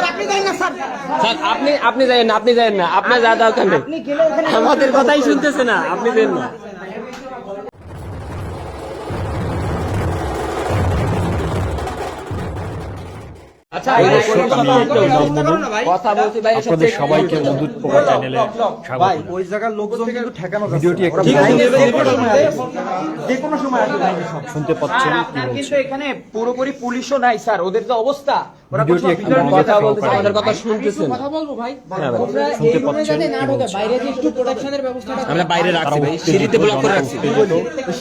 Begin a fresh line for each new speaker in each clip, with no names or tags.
Sir আপনি যাই না স্যার।
স্যার আপনি আপনি যাইয়েন না আপনি আপনার যা দরকার নেই
আপনি
আমাদের কথাই শুনতেছে না আপনি দেন না। আচ্ছা
আমি
কথা বলছি ভাই এসব
আপনাদের সবাইকে মধুর পোকা চ্যানেলে স্বাগত।
ওই জায়গার লোকজন কিন্তু ঠেকানো
ভিডিওটি একটু
যে কোনো সময়
শুনতে পাচ্ছেন
কিন্তু এখানে পুরোপুরি পুলিশও নাই স্যার। ওদের যে অবস্থা
কথা বলতেছে আমাদের কথা শুনতেছেন।
কথা বলব ভাই।
হ্যাঁ
আমরা এই রুমে যাতে না ঢোকে বাইরে যে একটু প্রোটেকশনের ব্যবস্থাটা
আমরা বাইরে রাখছি ভাই সিঁড়িতে ব্লক করে রাখছি।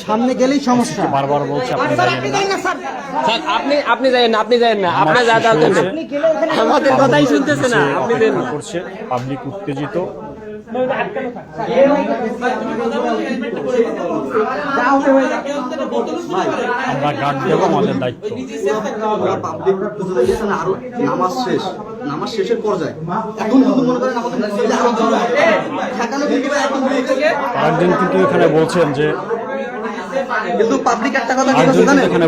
সামনে গেলেই সমস্যা।
বারবার বলছে আপনি
স্যার আপনি
না
যাই স্যার।
স্যার আপনি আপনি যাইয়েন না আপনি আপনার যা আমাদের কথাই শুনতেছে না আপনি
করছে পাবলিক উত্তেজিত।
আরও নামাজ শেষ নামাজ শেষের পর্যায়ে এখন মনে করেন আমাদের কিন্তু
এখানে বলছেন যে
কিন্তু পাবলিক একটা কথা কি বলছে
এখানে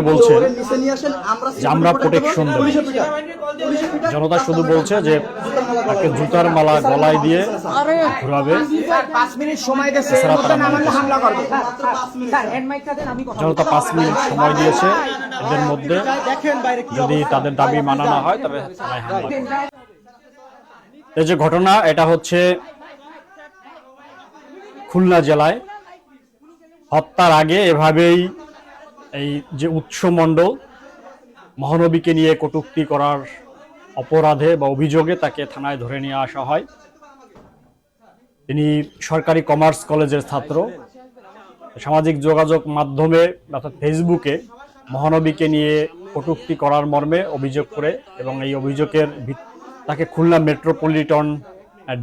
আমরা
দেবো।
পিঠা,
জনতা শুধু বলছে যে তাকে জুতার মালা গলায় দিয়ে ঘুরাবে। জনতা পাঁচ মিনিট সময় দিয়েছে এদের মধ্যে। যদি তাদের দাবি মানা না হয় তবে। এই যে ঘটনা এটা হচ্ছে খুলনা জেলায়। হত্যার আগে এভাবেই এই যে উৎস মণ্ডল মহানবীকে নিয়ে কটূক্তি করার অপরাধে বা অভিযোগে তাকে থানায় ধরে নিয়ে আসা হয়। তিনি সরকারি কমার্স কলেজের ছাত্র। সামাজিক যোগাযোগ মাধ্যমে অর্থাৎ ফেসবুকে মহানবীকে নিয়ে কটুক্তি করার মর্মে অভিযোগ করে এবং এই অভিযোগের তাকে Khulna metropolitan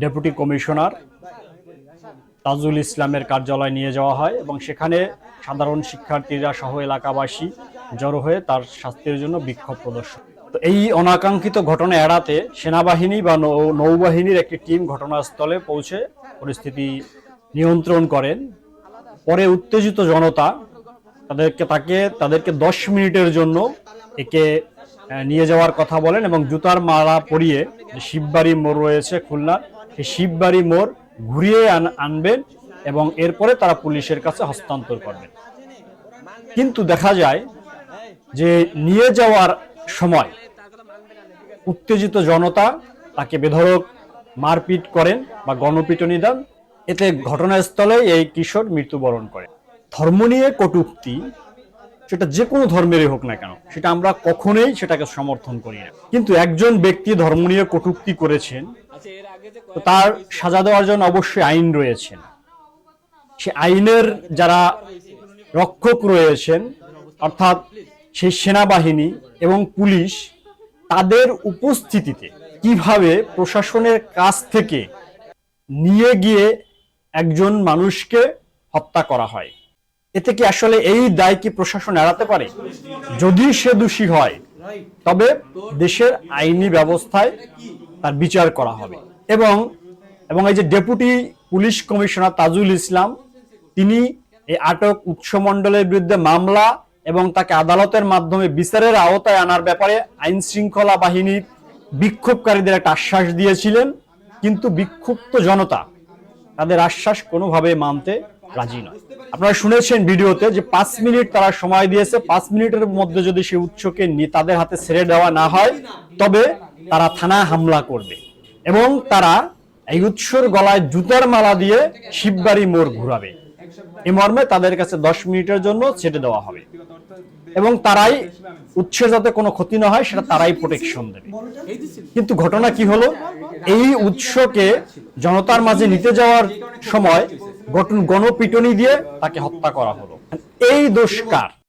deputy commissioner Tajul ইসলামের কার্যালয়ে নিয়ে যাওয়া হয় এবং সেখানে সাধারণ শিক্ষার্থীরা সহ এলাকাবাসী জড়ো হয়ে তার শাস্তির জন্য বিক্ষোভ প্রদর্শন তো এই অনাকাঙ্ক্ষিত ঘটনা এড়াতে সেনাবাহিনী বা নৌবাহিনীর একটি টিম ঘটনাস্থলে পৌঁছে পরিস্থিতি নিয়ন্ত্রণ করেন। পরে উত্তেজিত জনতা তাদেরকে, তাকে, তাদেরকে দশ মিনিটের জন্য একে নিয়ে যাওয়ার কথা বলেন এবং জুতার মালা পরিয়ে শিববাড়ি মোড় রয়েছে খুলনা, সেই শিববাড়ি মোড় ঘুরিয়ে আনবেন এবং এরপরে তারা পুলিশের কাছে হস্তান্তর করবেন। কিন্তু দেখা যায় যে নিয়ে যাওয়ার সময়। উত্তেজিত জনতা তাকে বেধড়ক মারপিট করেন বা গণপিটনি দেন। এতে ঘটনাস্থলে এই কিশোর মৃত্যুবরণ করে। ধর্ম নিয়ে কটূক্তি, সেটা যে কোনো ধর্মেরই হোক না কেন, সেটা আমরা কখনোই সেটাকে সমর্থন করি না। কিন্তু একজন ব্যক্তি ধর্ম নিয়ে কটূক্তি করেছেন, তো তার সাজা দেওয়ার জন্য অবশ্যই আইন রয়েছেন সে আইনের যারা রক্ষক রয়েছেন, অর্থাৎ সেই সেনাবাহিনী এবং পুলিশ তাদের উপস্থিতিতে কীভাবে প্রশাসনের কাছ থেকে নিয়ে গিয়ে একজন মানুষকে হত্যা করা হয়? এতে কি আসলে এই দায় কি প্রশাসন এড়াতে পারে? যদি সে দোষী হয়, তবে দেশের আইনি ব্যবস্থায় তার বিচার করা হবে। এবং এবং এই যে deputy police commissioner Tajul Islam, তিনি এই আটক উৎস মণ্ডলের বিরুদ্ধে মামলা এবং তাকে আদালতের মাধ্যমে বিচারের আওতায় আনার ব্যাপারে আইন শৃঙ্খলা বাহিনীর বিক্ষোভকারীদের একটা আশ্বাস দিয়েছিলেন, কিন্তু বিক্ষুব্ধ জনতা তাদের আশ্বাস কোনোভাবে মানতে রাজি নয়। আপনারা শুনেছেন ভিডিওতে যে পাঁচ মিনিট তারা সময় দিয়েছে, পাঁচ মিনিটের মধ্যে যদি সে উৎসকে তাদের হাতে ছেড়ে দেওয়া না হয়, তবে তারা থানা হামলা করবে এবং তারা এই উৎসর গলায় জুতার মালা দিয়ে শিববাড়ি মোড় ঘুরাবে। এ মর্মে তাদের কাছে দশ মিনিটের জন্য ছেড়ে দেওয়া হবে। এবং তারাই উৎসের যাতে কোনো ক্ষতি না হয়, সেটা তারাই প্রোটেকশন দেবে। কিন্তু ঘটনা কি হলো? এই উৎসকে জনতার মাঝে নিতে যাওয়ার সময় গঠন গণপিটনি দিয়ে তাকে হত্যা করা হলো। এই দোষ কার?